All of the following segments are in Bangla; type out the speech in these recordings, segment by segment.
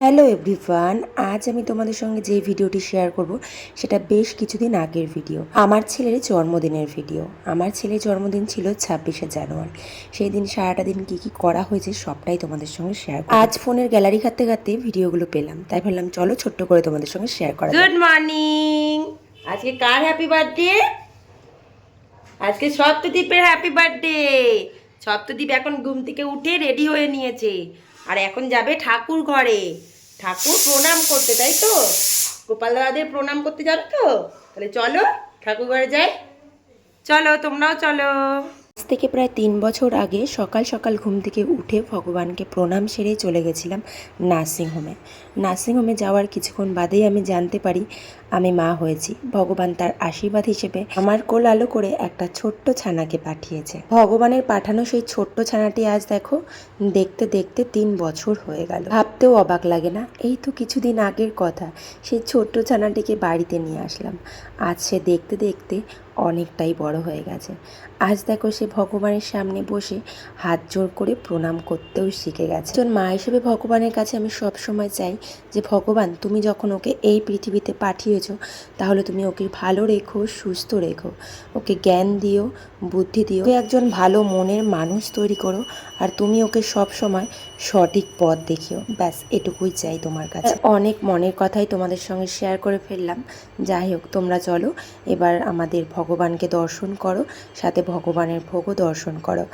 হ্যালো এভরিওয়ান আজ আমি তোমাদের সঙ্গে যে ভিডিওটি শেয়ার করব, সেটা বেশ কিছুদিন আগের ভিডিও আমার ছেলের জন্মদিনের ভিডিও আমার ছেলের জন্মদিন ছিল ছাব্বিশে জানুয়ারি। সেই দিন সারাটা দিন কি কি করা হয়েছে সবটাই তোমাদের সঙ্গে শেয়ার আজ ফোনের গ্যালারি ঘাটতে ঘাটতে ভিডিওগুলো পেলাম, তাই ভাবলাম চলো ছোট্ট করে তোমাদের সঙ্গে শেয়ার করা। গুড মর্নিং আজকে কার হ্যাপি বার্থডে আজকে সপ্তদ্বীপের হ্যাপি বার্থডে সপ্তদ্বীপ এখন ঘুম থেকে উঠে রেডি হয়ে নিয়েছে। আর এখন যাবে ঠাকুর ঘরে। ঠাকুর প্রণাম করতে, তাই তো? গোপাল দাদাদের প্রণাম করতে যাবে তো? তাহলে চলো ঠাকুর ঘরে যাই। চলো, তোমরাও চলো। থেকে প্রায় তিন বছর আগে সকাল সকাল ঘুম থেকে উঠে ভগবানকে প্রণাম সেরে চলে গেছিলাম নার্সিংহোমে। নার্সিংহোমে যাওয়ার কিছুক্ষণ বাদেই আমি জানতে পারি আমি মা হয়েছি। ভগবান তার আশীর্বাদ হিসেবে আমার কোল আলো করে একটা ছোট্ট ছানাকে পাঠিয়েছে। ভগবানের পাঠানো সেই ছোট্ট ছানাটি আজ দেখো, দেখতে দেখতে তিন বছর হয়ে গেল। ভাবতেও অবাক লাগে না। এই তো কিছুদিন আগের কথা। সেই ছোট্ট ছানাটিকে বাড়িতে নিয়ে আসলাম। আজ সে দেখতে দেখতে অনেকটাই বড় হয়ে গেছে। আজ দেখো সে ভগবানের সামনে বসে হাত জোর করে প্রণাম করতেও শিখে গেছে। একজন মা হিসেবে ভগবানের কাছে আমি সব সময় চাই যে, ভগবান, তুমি যখন ওকে এই পৃথিবীতে পাঠিয়েছ, তাহলে তুমি ওকে ভালো রেখো, সুস্থ রেখো। ওকে জ্ঞান দিও, বুদ্ধি দিও। একজন ভালো মনের মানুষ তৈরি করো, আর তুমি ওকে সব সময় সঠিক পথ দেখিও। ব্যাস এটুকুই চাই তোমার কাছে। অনেক মনের কথাই তোমাদের সঙ্গে শেয়ার করে ফেললাম। যাই হোক তোমরা চলো এবার আমাদের ভগবানকে দর্শন করো সাথে ভগবানের ভোগও দর্শন করো।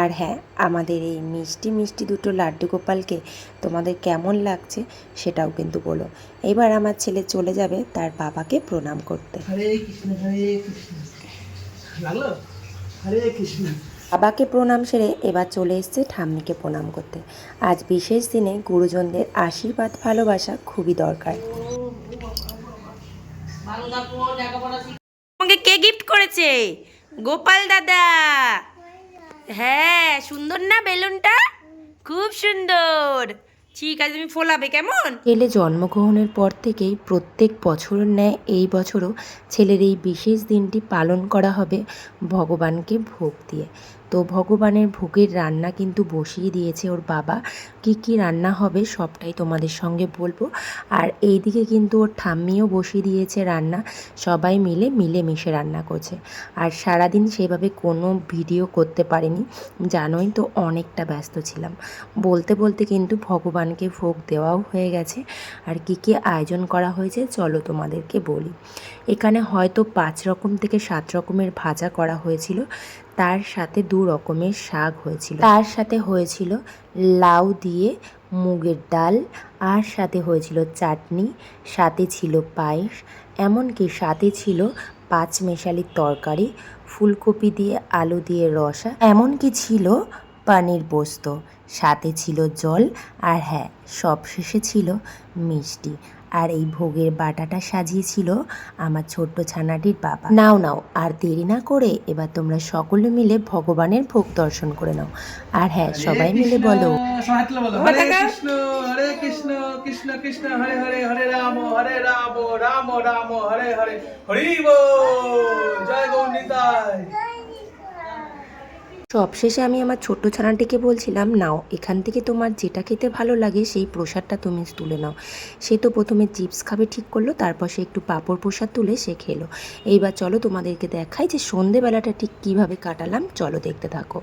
আর হ্যাঁ আমাদের এই মিষ্টি মিষ্টি দুটো লাড্ডু গোপালকে তোমাদের কেমন লাগছে সেটাও কিন্তু বলো। এবার আমার ছেলে চলে যাবে তার বাবাকে প্রণাম করতে। হরে কৃষ্ণ হরে কৃষ্ণ। হরে কৃষ্ণ। বাবাকে প্রণাম সেরে এবার চলে এসছে ঠাম্মিকে প্রণাম করতে। আজ বিশেষ দিনে গুরুজনদের আশীর্বাদ, ভালোবাসা খুবই দরকার। কে গিফট করেছে? গোপাল দাদা। হ্যাঁ সুন্দর না বেলুনটা? খুব সুন্দর। ঠিক আছে, তুমি ফোলাবে, কেমন? ছেলে জন্মগ্রহণের পর থেকেই প্রত্যেক বছরের ন্যায় এই বছরও ছেলের এই বিশেষ দিনটি পালন করা হবে ভগবানকে ভোগ দিয়ে। তো ভগবানের ভোগের রান্না কিন্তু বসিয়ে দিয়েছে ওর বাবা। কি কি রান্না হবে সবটাই তোমাদের সঙ্গে বলব। আর এইদিকে কিন্তু ওর ঠাম্মিও বসিয়ে দিয়েছে রান্না। সবাই মিলে মিলেমিশে রান্না করছে। আর সারাদিন সেভাবে কোনো ভিডিও করতে পারিনি। জানোই তো অনেকটা ব্যস্ত ছিলাম। বলতে বলতে কিন্তু ভগবানকে ভোগ দেওয়াও হয়ে গেছে। আর কি কি আয়োজন করা হয়েছে চলো তোমাদেরকে বলি। এখানে হয়তো পাঁচ রকম থেকে সাত রকমের ভাজা করা হয়েছিল। তার সাথে দু রকমের শাক হয়েছিল। তার সাথে হয়েছিল লাউ দিয়ে মুগের ডাল, আর সাথে হয়েছিল চাটনি, সাথে ছিল পায়েস, এমনকি সাথে ছিল পাঁচ মেশালির তরকারি, ফুলকপি দিয়ে আলু দিয়ে রসা, এমনকি ছিল পানির পোস্ত সাথে ছিল জল আর হ্যাঁ সবশেষে ছিল মিষ্টি। আর এই ভোগের বাটাটা সাজিয়েছিল আমার ছোট্ট ছানাটির বাবা। নাও নাও আর দেরি না করে এবার তোমরা সকলে মিলে ভগবানের ভোগ দর্শন করে নাও। আর হ্যাঁ সবাই মিলে বলো। হরে কৃষ্ণ হরে কৃষ্ণ কৃষ্ণ কৃষ্ণ হরে হরে হরে রাম হরে রাম রাম রাম হরে হরে। হরি জয় সবশেষে আমি আমার ছোট্ট ছানাটিকে বলছিলাম নাও এখান থেকে তোমার যেটা খেতে ভালো লাগে সেই প্রসাদটা তুমি তুলে নাও সে তো প্রথমে চিপস খাবে ঠিক করল তারপর সে একটু পাঁপড় প্রসাদ তুলে সে খেলো এইবার চলো তোমাদেরকে দেখাই যে সন্ধেবেলাটা ঠিক কীভাবে কাটালাম চলো দেখতে থাকো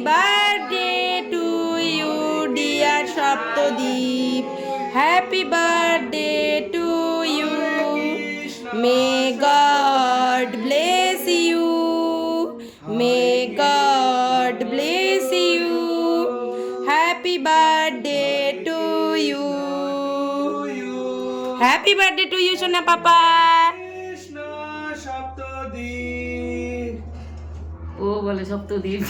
birthday to you, dear Saptodip. Happy birthday to you. May God bless you. May God bless you. Happy birthday to you. Happy birthday to you সোনা পাপা কৃষ্ণ সপ্তদ্বীপ ও বলে সপ্তদ্বীপ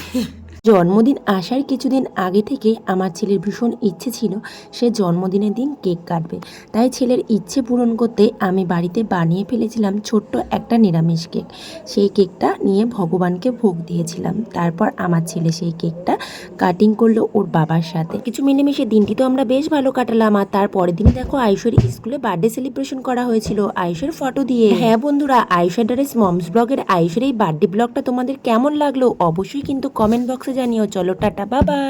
জন্মদিন আসার কিছুদিন আগে থেকে আমার ছেলের ভীষণ ইচ্ছে ছিল সে জন্মদিনের দিন কেক কাটবে। তাই ছেলের ইচ্ছে পূরণ করতে আমি বাড়িতে বানিয়ে ফেলেছিলাম ছোট্ট একটা নিরামিষ কেক। সেই কেকটা নিয়ে ভগবানকে ভোগ দিয়েছিলাম। তারপর আমার ছেলে সেই কেকটা কাটিং করল ওর বাবার সাথে। কিছু মিলেমিশে দিনটি তো আমরা বেশ ভালো কাটালাম আর তার পরের দিন দেখো আয়ুষের স্কুলে বার্থডে সেলিব্রেশন করা হয়েছিল। আয়ুষের ফটো দিয়ে। হ্যাঁ বন্ধুরা আয়ুষের ডারেস মমস ব্লগের আয়ুষের এই বার্থডে ব্লগটা তোমাদের কেমন লাগল অবশ্যই কিন্তু কমেন্ট বক্সে জানিও চলো টাটা বাবাই